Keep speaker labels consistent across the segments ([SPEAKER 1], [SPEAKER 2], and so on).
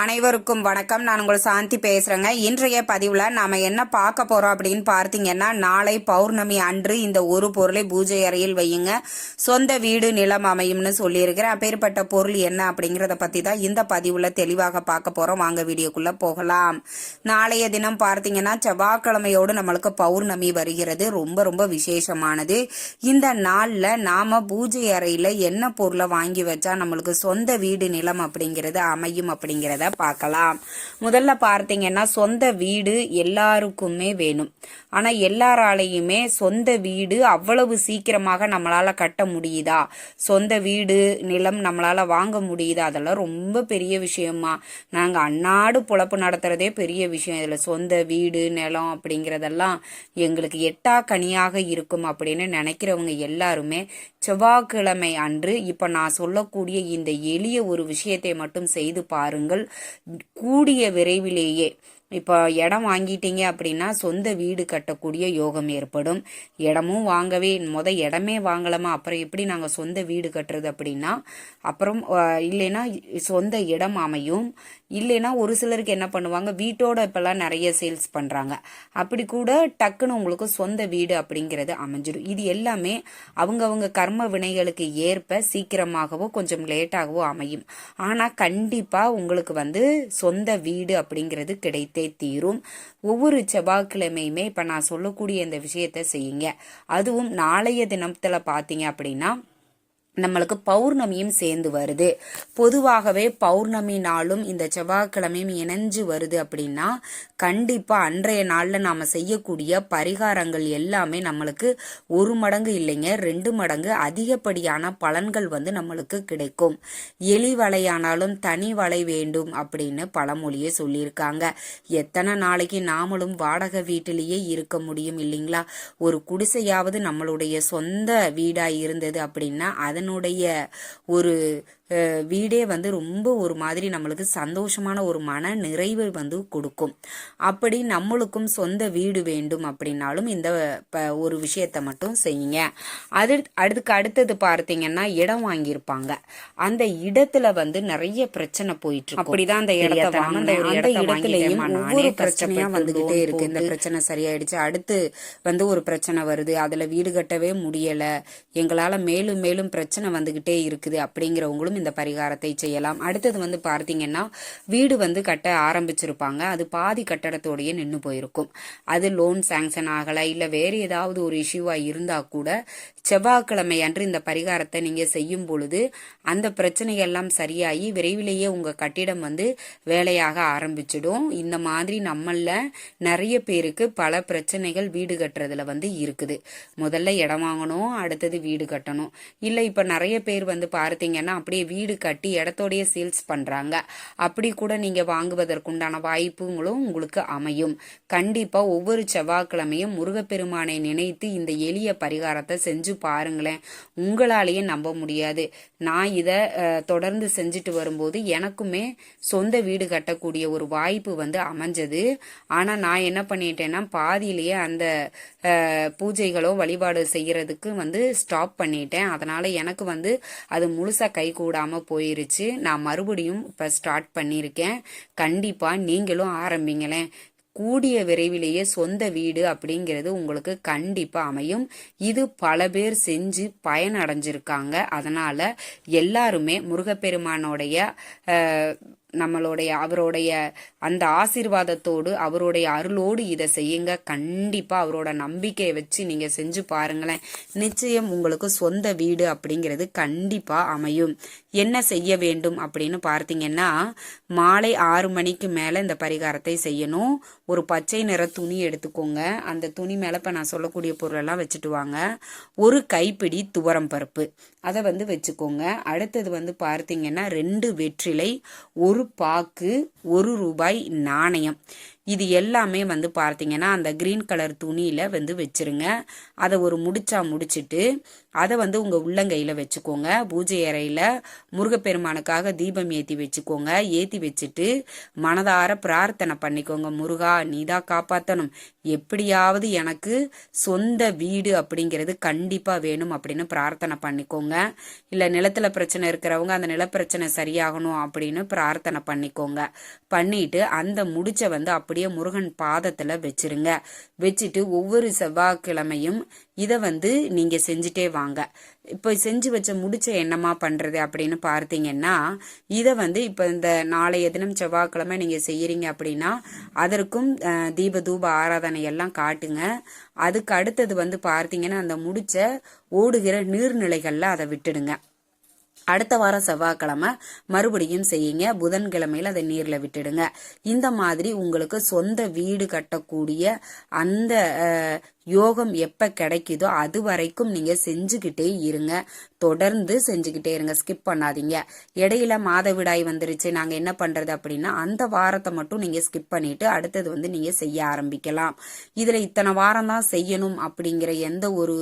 [SPEAKER 1] அனைவருக்கும் வணக்கம். நான் உங்கள் சாந்தி பேசுகிறேங்க இன்றைய பதிவில் நாம் என்ன பார்க்க போகிறோம் அப்படின்னு பார்த்தீங்கன்னா நாளை பௌர்ணமி அன்று இந்த ஒரு பொருளை பூஜை அறையில் வையுங்க. சொந்த வீடு நிலம் அமையும்னு சொல்லியிருக்கிறேன். அப்பேற்பட்ட பொருள் என்ன அப்படிங்கிறத பற்றி தான் இந்த பதிவில் தெளிவாக பார்க்க போகிறோம் வாங்க வீடியோக்குள்ளே போகலாம். நாளைய தினம் பார்த்தீங்கன்னா செவ்வாய்க்கிழமையோடு நம்மளுக்கு பௌர்ணமி வருகிறது. ரொம்ப ரொம்ப விசேஷமானது. இந்த நாளில் நாம் பூஜை அறையில் என்ன பொருளை வாங்கி வச்சா நம்மளுக்கு சொந்த வீடு நிலம் அப்படிங்கிறது அமையும் அப்படிங்கிறத பார்க்கலாம். முதல்ல பார்த்தீங்கன்னா சொந்த வீடு எல்லாருக்குமே வேணும். ஆனா எல்லாராலையுமே சொந்த வீடு அவ்வளவு சீக்கிரமாக நம்மளால கட்ட முடியுதா? சொந்த வீடு நிலம் நம்மளால வாங்க முடியுதா? அதெல்லாம் ரொம்ப பெரிய விஷயமா. நாங்க அன்னாடு பொழப்பு நடத்துறதே பெரிய விஷயம். இதுல சொந்த வீடு நிலம் அப்படிங்கறதெல்லாம் எங்களுக்கு எட்டா கனியாக இருக்கும் அப்படின்னு நினைக்கிறவங்க எல்லாருமே செவ்வாய்க்கிழமை அன்று இப்ப நான் சொல்லக்கூடிய இந்த எளிய ஒரு விஷயத்தை மட்டும் செய்து பாருங்கள். கூடிய விரைவிலேயே இப்போ இடம் வாங்கிட்டீங்க அப்படின்னா சொந்த வீடு கட்டக்கூடிய யோகம் ஏற்படும். இடமும் வாங்கவே முத இடமே வாங்கலாமா அப்புறம் எப்படி நாங்கள் சொந்த வீடு கட்டுறது அப்படின்னா அப்புறம் இல்லைன்னா சொந்த இடம் அமையும். இல்லைன்னா ஒரு சிலருக்கு என்ன பண்ணுவாங்க வீட்டோட இப்போல்லாம் நிறைய சேல்ஸ் பண்ணுறாங்க அப்படி கூட டக்குன்னு உங்களுக்கு சொந்த வீடு அப்படிங்கிறது அமைஞ்சிடும் இது எல்லாமே அவங்கவுங்க கர்ம வினைகளுக்கு ஏற்ப சீக்கிரமாகவோ கொஞ்சம் லேட்டாகவோ அமையும். ஆனால் கண்டிப்பாக உங்களுக்கு வந்து சொந்த வீடு அப்படிங்கிறது கிடைத்து தீரும். ஒவ்வொரு செவ்வாய்க்கிழமையுமே இப்போ நான் சொல்லக்கூடிய இந்த விஷயத்தை செய்யுங்க. அதுவும் நாளைய தினத்தில் பார்த்தீங்க அப்படின்னா நம்மளுக்கு பௌர்ணமியும் சேர்ந்து வருது. பொதுவாகவே பௌர்ணமி நாளும் இந்த செவ்வாய்க்கிழமையும் இணைஞ்சு வருது அப்படின்னா கண்டிப்பாக அன்றைய நாளில் நாம் செய்யக்கூடிய பரிகாரங்கள் எல்லாமே நம்மளுக்கு ஒரு மடங்கு இல்லைங்க ரெண்டு மடங்கு அதிகப்படியான பலன்கள் வந்து நம்மளுக்கு கிடைக்கும். எலி வலையானாலும் தனி வலை வேண்டும் அப்படின்னு பழமொழியே சொல்லியிருக்காங்க. எத்தனை நாளைக்கு நாமளும் வாடகை வீட்டிலேயே இருக்க முடியும் இல்லைங்களா? ஒரு குடிசையாவது நம்மளுடைய சொந்த வீடாக இருந்தது அப்படின்னா அதன் என்னுடைய ஒரு வீடே வந்து ரொம்ப ஒரு மாதிரி நம்மளுக்கு சந்தோஷமான ஒரு மன நிறைவை வந்து கொடுக்கும். அப்படி நம்மளுக்கும் சொந்த வீடு வேண்டும் அப்படின்னாலும் இந்த ஒரு விஷயத்தை மட்டும் செய்யுங்க. அது அதுக்கு அடுத்தது பார்த்தீங்கன்னா இடம் வாங்கியிருப்பாங்க. அந்த இடத்துல வந்து நிறைய பிரச்சனை போயிட்டு அப்படிதான் அந்த இடத்த அந்த இடத்துலயும் ஒவ்வொரு பிரச்சனையா வந்துகிட்டே இருக்கு. இந்த பிரச்சனை சரியாயிடுச்சு. அடுத்து வந்து ஒரு பிரச்சனை வருது. அதுல வீடு கட்டவே முடியல. எங்களால மேலும் மேலும் பிரச்சனை வந்துகிட்டே இருக்குது அப்படிங்கிறவங்களும் இந்த பரிகாரத்தை செய்யலாம். அடுத்தது வந்து பார்த்தீங்கன்னா வீடு வந்து கட்ட ஆரம்பிச்சிருப்பாங்க. அது பாதி கட்டடத்தோடயே நின்று போயிருக்கும். அது லோன் சாங்ஷன் ஆகல இல்லை வேறு ஏதாவது ஒரு இஷ்யூவாக இருந்தால் கூட செவ்வாய்க்கிழமை அன்று இந்த பரிகாரத்தை நீங்கள் செய்யும் பொழுது அந்த பிரச்சனையெல்லாம் சரியாகி விரைவிலேயே உங்கள் கட்டிடம் வந்து வேலையாக ஆரம்பிச்சிடும். இந்த மாதிரி நம்மள நிறைய பேருக்கு பல பிரச்சனைகள் வீடு கட்டுறதுல வந்து இருக்குது. முதல்ல இடம் வாங்கணும் அடுத்தது வீடு கட்டணும். இல்லை இப்போ நிறைய பேர் வந்து பார்த்தீங்கன்னா அப்படியே வீடு கட்டி இடத்தோடைய சேல்ஸ் பண்றாங்க. அப்படி கூட நீங்க வாங்குவதற்குண்டான வாய்ப்புகளும் உங்களுக்கு அமையும். கண்டிப்பா ஒவ்வொரு செவ்வாய்க்கிழமையும் முருகப்பெருமானை நினைத்து இந்த எளிய பரிகாரத்தை செஞ்சு பாருங்களேன். உங்களாலேயே நம்ப முடியாது. நான் இதை தொடர்ந்து செஞ்சுட்டு வரும்போது எனக்குமே சொந்த வீடு கட்டக்கூடிய ஒரு வாய்ப்பு வந்து அமைஞ்சது. ஆனா நான் என்ன பண்ணிட்டேன்னா பாதியிலேயே அந்த பூஜைகளோ வழிபாடு செய்யறதுக்கு வந்து ஸ்டாப் பண்ணிட்டேன். அதனால எனக்கு வந்து அது முழுசா கை போடாமல் போயிருச்சு. நான் மறுபடியும் இப்போ ஸ்டார்ட் பண்ணியிருக்கேன் கண்டிப்பாக நீங்களும் ஆரம்பிங்களேன். கூடிய விரைவிலேயே சொந்த வீடு அப்படிங்கிறது உங்களுக்கு கண்டிப்பாக அமையும். இது பல பேர் செஞ்சு பயனடைஞ்சிருக்காங்க. அதனால் எல்லாருமே முருகப்பெருமானோடைய நம்மளுடைய அவருடைய அந்த ஆசீர்வாதத்தோடு அவருடைய அருளோடு இதை செய்யுங்க. கண்டிப்பாக அவரோட நம்பிக்கையை வச்சு நீங்கள் செஞ்சு பாருங்களேன். நிச்சயம் உங்களுக்கு சொந்த வீடு அப்படிங்கிறது கண்டிப்பாக அமையும். என்ன செய்ய வேண்டும் அப்படின்னு பார்த்தீங்கன்னா மாலை ஆறு மணிக்கு மேலே இந்த பரிகாரத்தை செய்யணும். ஒரு பச்சை நிற துணி எடுத்துக்கோங்க. அந்த துணி மேலே இப்போ நான் சொல்லக்கூடிய பொருளெல்லாம் வச்சுட்டு வாங்க. ஒரு கைப்பிடி துவரம் பருப்பு. அதை வந்து வச்சுக்கோங்க. அடுத்தது வந்து பார்த்தீங்கன்னா ரெண்டு வெற்றிலை ஒரு பாக்கு ஒரு ரூபாய் நாணயம். இது எல்லாமே வந்து பார்த்தீங்கன்னா அந்த க்ரீன் கலர் துணியில் வந்து வச்சுருங்க. அதை ஒரு முடிச்சா முடிச்சிட்டு அதை வந்து உங்கள் உள்ளங்கையில் வச்சுக்கோங்க. பூஜை அறையில் முருகப்பெருமானுக்காக தீபம் ஏற்றி வச்சுக்கோங்க. ஏற்றி வச்சுட்டு மனதார பிரார்த்தனை பண்ணிக்கோங்க. முருகா நீதான் காப்பாற்றணும் எப்படியாவது எனக்கு சொந்த வீடு அப்படிங்கிறது கண்டிப்பாக வேணும் அப்படின்னு பிரார்த்தனை பண்ணிக்கோங்க. இல்லை நிலத்தில் பிரச்சனை இருக்கிறவங்க அந்த நிலப்பிரச்சனை சரியாகணும் அப்படின்னு பிரார்த்தனை பண்ணிக்கோங்க. பண்ணிட்டு அந்த முடிச்சை வந்து அப்படி அப்படியே முருகன் பாதத்தில் வச்சிருங்க. வச்சுட்டு ஒவ்வொரு செவ்வாய்க்கிழமையும் இதை வந்து நீங்கள் செஞ்சுட்டே வாங்க. இப்போ செஞ்சு வச்ச முடிச்ச என்னமா பண்ணுறது அப்படின்னு பார்த்தீங்கன்னா இதை வந்து இப்போ இந்த நாளைய தினம் செவ்வாய்க்கிழமை நீங்கள் செய்கிறீங்க அப்படின்னா அதற்கும் தீப தூப ஆராதனை எல்லாம் காட்டுங்க. அதுக்கு அடுத்தது வந்து பார்த்தீங்கன்னா அந்த முடிச்ச ஓடுகிற நீர்நிலைகளில் அதை விட்டுடுங்க. அடுத்த வாரம் செவ்வாய்க்கிழமை மறுபடியும் செய்யுங்க. புதன்கிழமையில அதை நீரில் விட்டுடுங்க. இந்த மாதிரி உங்களுக்கு சொந்த வீடு கட்டக்கூடிய அந்த யோகம் எப்போ கிடைக்குதோ அது வரைக்கும் நீங்கள் செஞ்சுக்கிட்டே இருங்க. தொடர்ந்து செஞ்சுக்கிட்டே இருங்க. ஸ்கிப் பண்ணாதீங்க. இடையில மாதவிடாய் வந்துருச்சு. நாங்கள் என்ன பண்ணுறது அப்படின்னா அந்த வாரத்தை மட்டும் நீங்கள் ஸ்கிப் பண்ணிட்டு அடுத்தது வந்து நீங்கள் செய்ய ஆரம்பிக்கலாம். இதில் இத்தனை வாரம் தான் செய்யணும் அப்படிங்கிற எந்த ஒரு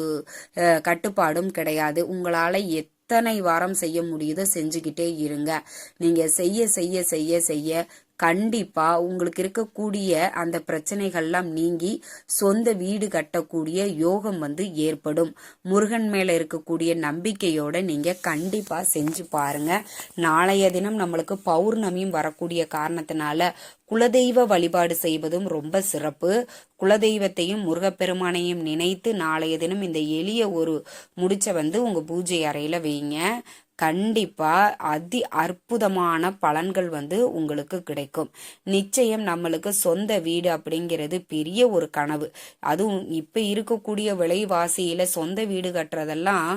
[SPEAKER 1] கட்டுப்பாடும் கிடையாது. உங்களால் எத் எத்தனை வாரம் செய்ய முடியுதோ செஞ்சுக்கிட்டே இருங்க. நீங்க செய்ய செய்ய செய்ய செய்ய கண்டிப்பா உங்களுக்கு இருக்கக்கூடிய அந்த பிரச்சனைகள்லாம் நீங்கி சொந்த வீடு கட்டக்கூடிய யோகம் வந்து ஏற்படும். முருகன் மேல இருக்கக்கூடிய நம்பிக்கையோட நீங்க கண்டிப்பா செஞ்சு பாருங்க. நாளைய தினம் நம்மளுக்கு பௌர்ணமியும் வரக்கூடிய காரணத்தினால குலதெய்வ வழிபாடு செய்வதும் ரொம்ப சிறப்பு. குலதெய்வத்தையும் முருகப்பெருமானையும் நினைத்து நாளைய தினம் இந்த எளிய ஒரு முடிச்ச வந்து உங்க பூஜை அறையில வைங்க. கண்டிப்பாக அதி அற்புதமான பலன்கள் வந்து உங்களுக்கு கிடைக்கும். நிச்சயம் நம்மளுக்கு சொந்த வீடு அப்படிங்கிறது பெரிய ஒரு கனவு. அதுவும் இப்போ இருக்கக்கூடிய விலைவாசியில் சொந்த வீடு கட்டுறதெல்லாம்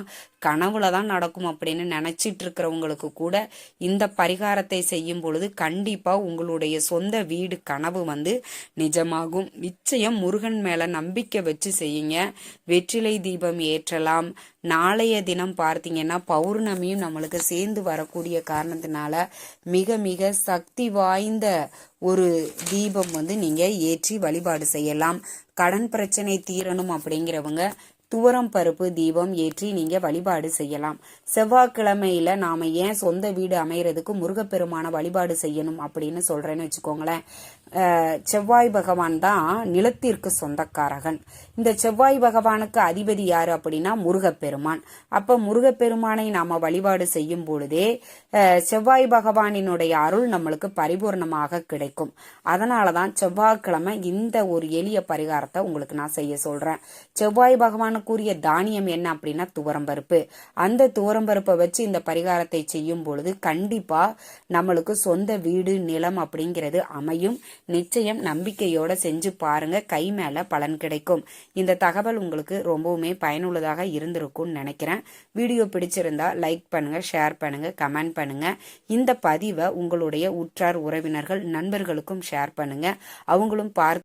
[SPEAKER 1] கனவுல தான் நடக்கும் அப்படின்னு நினச்சிட்டு இருக்கிறவங்களுக்கு கூட இந்த பரிகாரத்தை செய்யும் பொழுது கண்டிப்பாக உங்களுடைய சொந்த வீடு கனவு வந்து நிஜமாகும். நிச்சயம் முருகன் மேலே நம்பிக்கை வச்சு செய்யுங்க. வெற்றிலை தீபம் ஏற்றலாம். நாளைய தினம் பார்த்தீங்கன்னா பௌர்ணமியும் நம்மளுக்கு சேர்ந்து வரக்கூடிய காரணத்தினால மிக மிக சக்தி வாய்ந்த ஒரு தீபம் வந்து நீங்க ஏற்றி வழிபாடு செய்யலாம். கடன் பிரச்சனை தீரணும் அப்படிங்கிறவங்க துவரம் பருப்பு தீபம் ஏற்றி நீங்க வழிபாடு செய்யலாம். செவ்வாய்க்கிழமையில நாம ஏன் சொந்த வீடு அமையறதுக்கு முருகப்பெருமான வழிபாடு செய்யணும் அப்படின்னு சொல்றேன்னு வச்சுக்கோங்களேன். செவ்வாய் பகவான் தான் நிலத்திற்கு சொந்தக்காரகன். இந்த செவ்வாய் பகவானுக்கு அதிபதி யாரு அப்படின்னா முருகப்பெருமான். அப்ப முருகப்பெருமானை நாம வழிபாடு செய்யும் பொழுதே செவ்வாய் பகவானினுடைய அருள் நம்மளுக்கு பரிபூர்ணமாக கிடைக்கும். அதனாலதான் செவ்வாய்க்கிழமை இந்த ஒரு எளிய பரிகாரத்தை உங்களுக்கு நான் செய்ய சொல்றேன். செவ்வாய் பகவானுக்குரிய தானியம் என்ன அப்படின்னா துவரம்பருப்பு. அந்த துவரம்பருப்பை வச்சு இந்த பரிகாரத்தை செய்யும் பொழுது கண்டிப்பா நம்மளுக்கு சொந்த வீடு நிலம் அப்படிங்கிறது அமையும். நிச்சயம் நம்பிக்கையோட செஞ்சு பாருங்க. கை மேல பலன் கிடைக்கும். இந்த தகவல் உங்களுக்கு ரொம்பவுமே பயனுள்ளதாக இருந்திருக்கும்னு நினைக்கிறேன். வீடியோ பிடிச்சிருந்தா லைக் பண்ணுங்க ஷேர் பண்ணுங்க கமெண்ட் பண்ணுங்க. இந்த பதிவை உங்களுடைய உற்றார் உறவினர்கள் நண்பர்களுக்கும் ஷேர் பண்ணுங்க. அவங்களும் பார்த்து